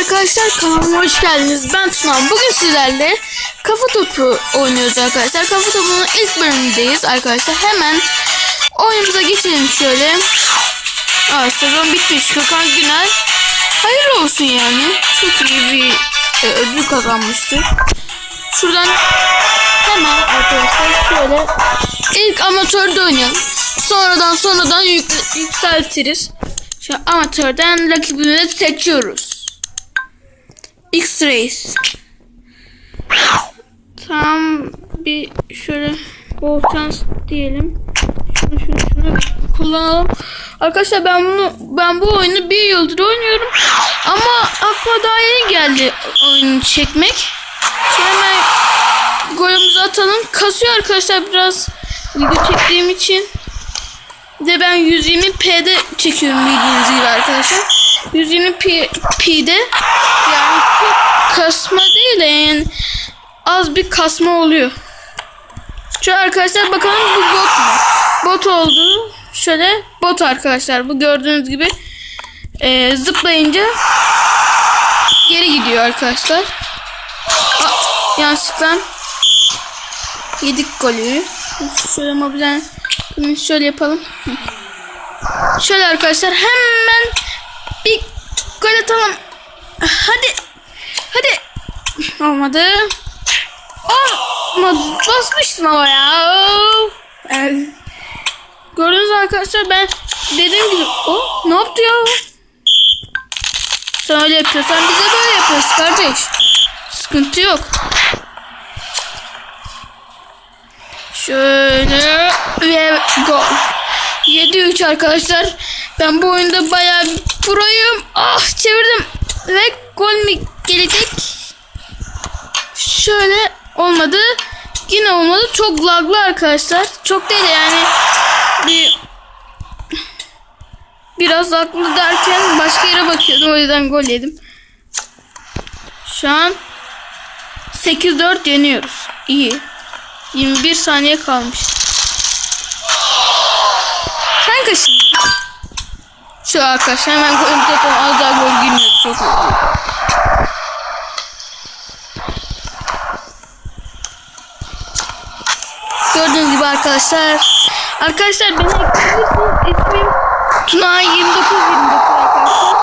arkadaşlar kanalıma hoş geldiniz. Ben Tuna. Bugün sizlerle kafa topu oynuyoruz arkadaşlar. Kafa topunun ilk bölümündeyiz arkadaşlar. Hemen oyunumuza geçelim şöyle. Aa, sezon bitmiş. Gökhan Günay. Hayırlı olsun yani. Çok iyi bir e, ödül kazanmıştı. Şuradan hemen arkadaşlar şöyle ilk amatörde oynayalım. Sonradan sonradan yük- yükseltiriz. Şu amatörden rakibimizi seçiyoruz. X-Race. Tam bir şöyle bol şans diyelim. Şunu şunu şunu kullanalım. Arkadaşlar ben bunu ben bu oyunu bir yıldır oynuyorum. Ama aklıma daha yeni geldi oyunu çekmek. Şimdi hemen golümüzü atalım. Kasıyor arkadaşlar biraz video çektiğim için. Bir de ben 120p'de çekiyorum bildiğiniz gibi arkadaşlar. 120p p'de yani kasma değil de yani az bir kasma oluyor. Şu arkadaşlar bakalım bu bot mu? Bot oldu. Şöyle bot arkadaşlar bu gördüğünüz gibi e, zıplayınca geri gidiyor arkadaşlar. Aa, yanlışlıkla yedik golü. Şöyle mobilden bunu şöyle yapalım. Şöyle arkadaşlar hemen bir gol atalım. Hadi. Hadi. Olmadı. Olmadı. Basmıştım ama ya. Of. Evet. Gördünüz arkadaşlar ben dediğim gibi o ne yaptı ya? Sen öyle yapıyorsan bize böyle yapıyoruz kardeş. Sıkıntı yok. Şöyle ve gol. 7-3 arkadaşlar. Ben bu oyunda bayağı proyum. Ah çevirdim. Ve gol mü gelecek? Şöyle olmadı. Yine olmadı. Çok laglı arkadaşlar. Çok değil yani. Bir biraz laglı derken başka yere bakıyordum. O yüzden gol yedim. Şu an 8-4 yeniyoruz. İyi. 21 saniye kalmış. Sen kaçın. Şu arkadaşlar hemen gol zaten az daha gol girmiyor. Çok iyi. Gördüğünüz gibi arkadaşlar. Arkadaşlar beni ekleyebilirsiniz. İsmim Tuna 2929 arkadaşlar.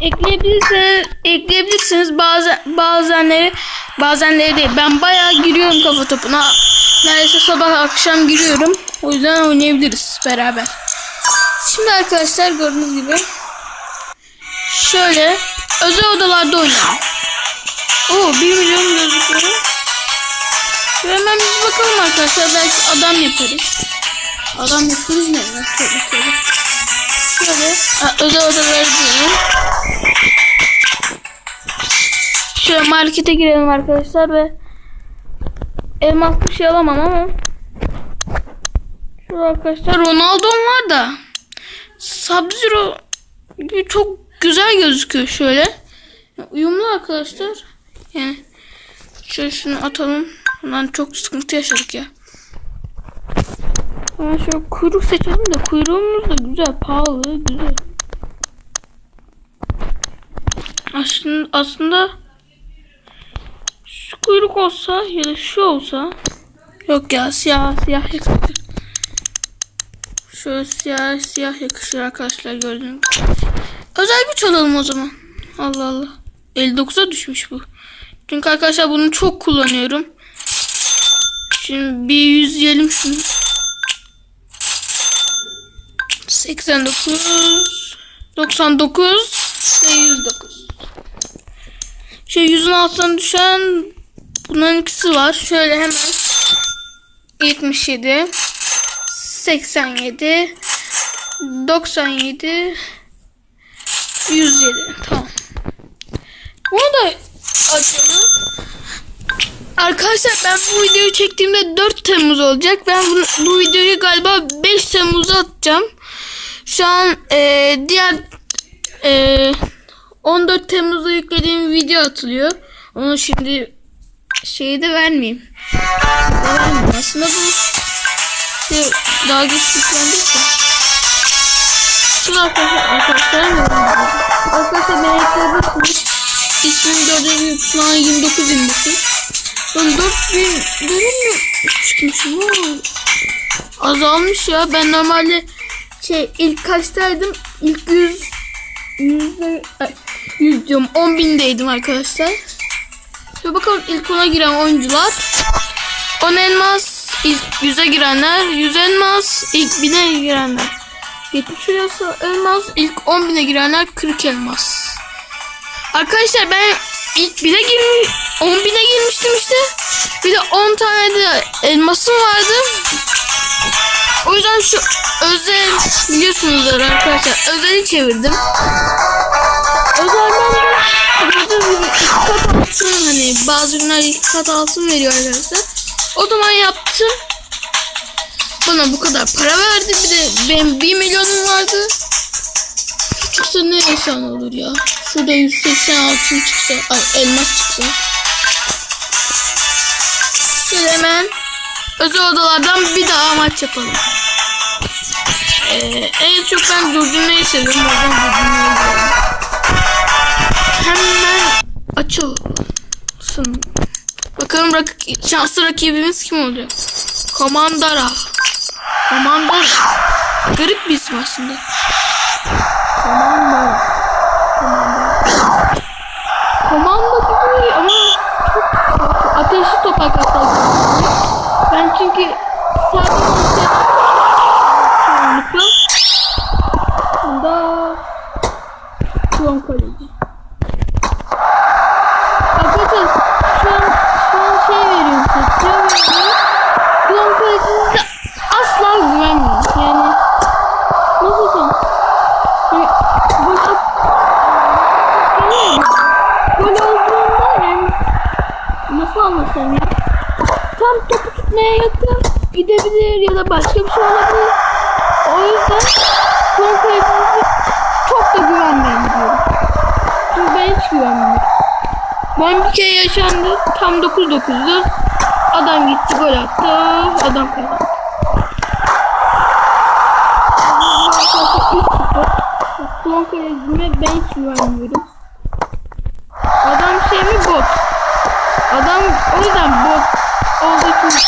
Ekleyebilirsiniz, ekleyebilirsiniz bazen bazenleri bazenleri değil. Ben bayağı giriyorum kafa topuna. Neredeyse sabah akşam giriyorum. O yüzden oynayabiliriz beraber. Şimdi arkadaşlar gördüğünüz gibi şöyle özel odalarda oynayalım. Oo 1 milyon gözüküyor. Ve hemen bir bakalım arkadaşlar belki adam yaparız. Adam yaparız ne? Tabii tabii. Şöyle ha, özel odaları diyelim. Şöyle markete girelim arkadaşlar ve elmas bir şey alamam ama Şurada arkadaşlar Ronaldo'm var da Sub-Zero çok güzel gözüküyor şöyle. Uyumlu arkadaşlar. Yani şöyle şunu atalım. Bundan çok sıkıntı yaşadık ya. Ama şöyle kuyruk seçelim de kuyruğumuz da güzel, pahalı, güzel. Aslında, aslında şu kuyruk olsa ya da şu olsa yok ya siyah siyah yakışır. Şöyle siyah siyah yakışır arkadaşlar gördüğünüz. Özel güç alalım o zaman. Allah Allah. 59'a düşmüş bu. Çünkü arkadaşlar bunu çok kullanıyorum. Şimdi bir yüz diyelim şunu. 89 99 ve 109. Şu yüzün altına düşen bunların ikisi var. Şöyle hemen 77 87 97 107 tamam. Bunu da açalım. Arkadaşlar ben bu videoyu çektiğimde 4 Temmuz olacak. Ben bunu, bu videoyu galiba 5 Temmuz'a atacağım. Şu an e, diğer e, 14 Temmuz'da yüklediğim video atılıyor. Onu şimdi şeyi de vermeyeyim. vermeyeyim. Aslında bu şey, daha geç yüklendik de. Şunu arkadaşlar arkadaşlar arkadaşlar beni ekleyebilirsiniz. Sizin gördüğünüz gibi şu an 29 29. Ben 4000 dönüm mü çıkmışım? Azalmış ya. Ben normalde şey ilk kaçtaydım? İlk 100 yüzde ay, 100 diyorum 10 bindeydim arkadaşlar. Şöyle bakalım ilk ona giren oyuncular. 10 elmas ilk 100'e girenler. 100 elmas ilk 1000'e girenler. 70 elmas ilk 10 bine girenler 40 elmas. Arkadaşlar ben ilk 1'e girmiş 10 bine girmiştim işte. Bir de 10 tane de elmasım vardı. O yüzden şu özel biliyorsunuzdur arkadaşlar. Özeli çevirdim. Özelden de gördüğünüz gibi iki kat altın hani bazı günler iki kat altın veriyor arkadaşlar. O zaman yaptım. Bana bu kadar para verdi. Bir de benim 1 milyonum vardı. Çıksa ne efsane olur ya. Şurada 180 altın çıksa. Ay elmas çıksa. Şöyle hemen özel odalardan bir daha maç yapalım. Ee, en çok ben durdurmayı seviyorum. O yüzden durdurmayı seviyorum. Hemen açılsın. Bakalım rak şanslı rakibimiz kim olacak? Komandara. Komandara. Garip bir isim aslında. Komandara. Çoğunlukla bunda klon kaleci. Arkadaşlar şu an, şu an şey veriyorum size. Klon kalecinize asla güvenmeyin. Yani nasıl. Hani gol at... Yani gol olduğunda yani nasıl anlasam ya. Tam topu tutmaya yakın gidebilir ya da başka bir şey olabilir. O yüzden klon kalecinize çok da güvenmeyin diyorum. Çünkü ben hiç güvenmiyorum. Ben bir kere yaşandı. Tam 9-9'du. Adam gitti gol attı. Adam kazandı. Klon kalecime ben hiç güvenmiyorum. Adam şey mi bot? Adam o yüzden bot olduğu için.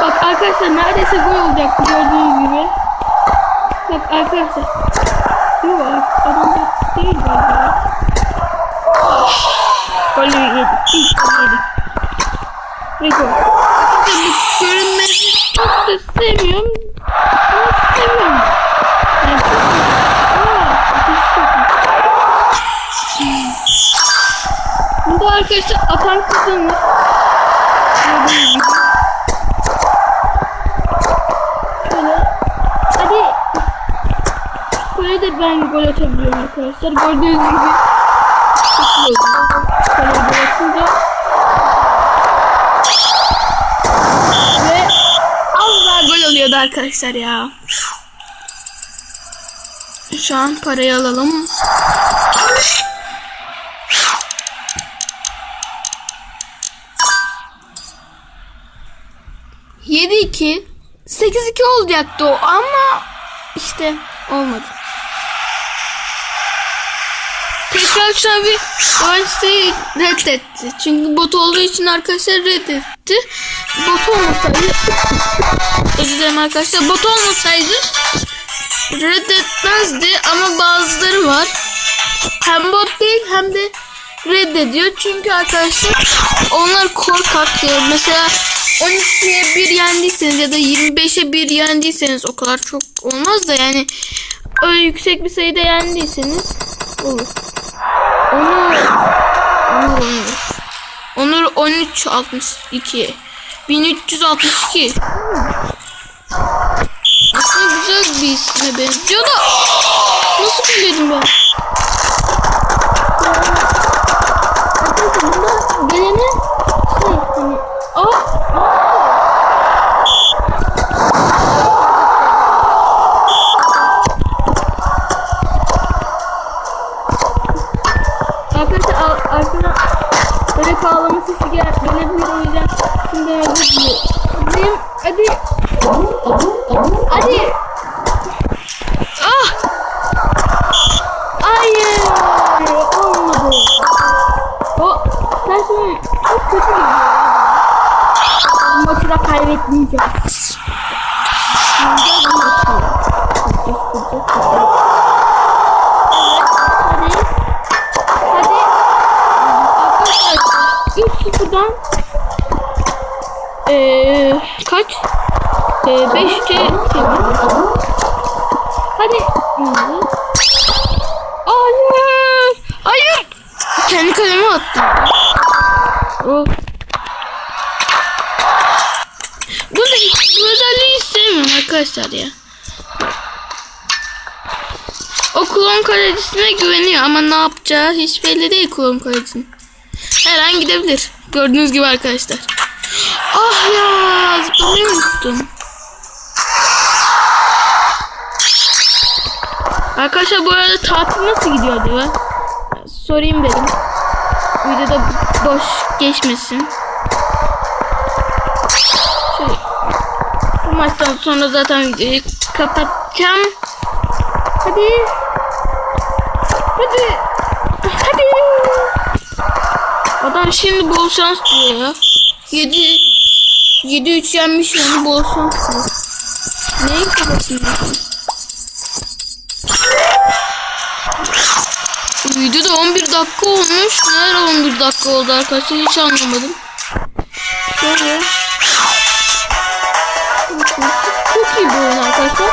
Bak arkadaşlar neredeyse gol olacaktı gördüğünüz gibi. Bak arkadaşlar. Yok adam bot değil galiba. Golü yedik. İlk golü yedik. Ve gol. Çok da sevmiyorum. Atabiliyorum arkadaşlar. Gördüğünüz gibi. Gol atınca. Ve az daha gol oluyordu arkadaşlar ya. Şu an parayı alalım. Yedi iki. Sekiz iki olacaktı o ama işte olmadı. Tekrar şu an bir Einstein reddetti. Çünkü bot olduğu için arkadaşlar reddetti. Bot olmasaydı özür dilerim arkadaşlar bot olmasaydı reddetmezdi ama bazıları var. Hem bot değil hem de reddediyor. Çünkü arkadaşlar onlar korkak diyor. Mesela 12'ye 1 yendiyseniz ya da 25'e 1 yendiyseniz o kadar çok olmaz da yani öyle yüksek bir sayıda yendiyseniz olur. Onur. Onur Onur Onur 1362 1362 Aslında güzel bir isme benziyor da Nasıl bildim ben? O yüzden şimdi hadi. Hadi. Hadi. Ah! Hayır. Olmadı. O tersine çok kötü gidiyor. Maçı da kaybetmeyeceğiz. Şimdi bu maçı. Kıcık kıcık kıcık. buradan kaç? Eee 5'te Hadi. Hayır. Hayır. Kendi kaleme attım. Oh. Bu, da, bu özelliği hiç sevmiyorum arkadaşlar ya. O klon kalecisine güveniyor ama ne yapacağı hiç belli değil klon kalecisinin. Her an gidebilir. Gördüğünüz gibi arkadaşlar. Ah ya zıplamayı unuttum. Arkadaşlar bu arada tatil nasıl gidiyor acaba? Sorayım dedim. Videoda boş geçmesin. Şöyle. Bu maçtan sonra zaten videoyu kapatacağım. Hadi. Hadi. Hadi. Adam şimdi bol şans diyor ya. 7 7 3 yenmiş şans diyor. Neyin kafasında? Videoda 11 dakika olmuş. Nerede 11 dakika oldu arkadaşlar hiç anlamadım. Şöyle. Çok iyi bir oyun arkadaşlar.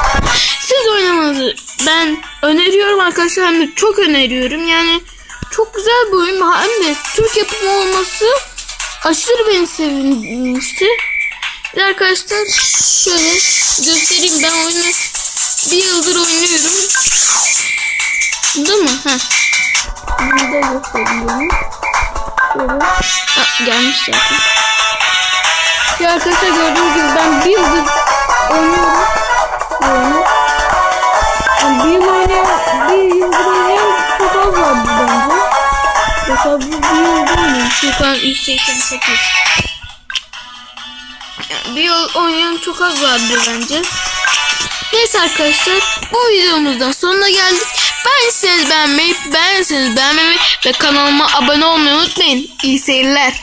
Siz oynamanızı ben öneriyorum arkadaşlar. Hem de çok öneriyorum. Yani çok güzel bir oyun. Hem de Türk yapımı olması aşırı beni sevinmişti. Bir arkadaşlar şöyle göstereyim. Ben oyunu bir yıldır oynuyorum. Değil mi? Heh. Bunu da göstereyim. Şöyle. Ha, gelmiş zaten. Ya arkadaşlar gördüğünüz gibi ben bir yıldır oynuyorum. oyunu. Yani bir yıl oynayan, bir yıldır oynayan çok az vardı bence. Mesela bu bir yıl değil mi? Şu an 188. Bir yıl oynayan çok az vardı bence. Neyse arkadaşlar bu videomuzdan sonuna geldik. Beğenseniz beğenmeyi, beğenseniz beğenmeyi ve kanalıma abone olmayı unutmayın. İyi seyirler.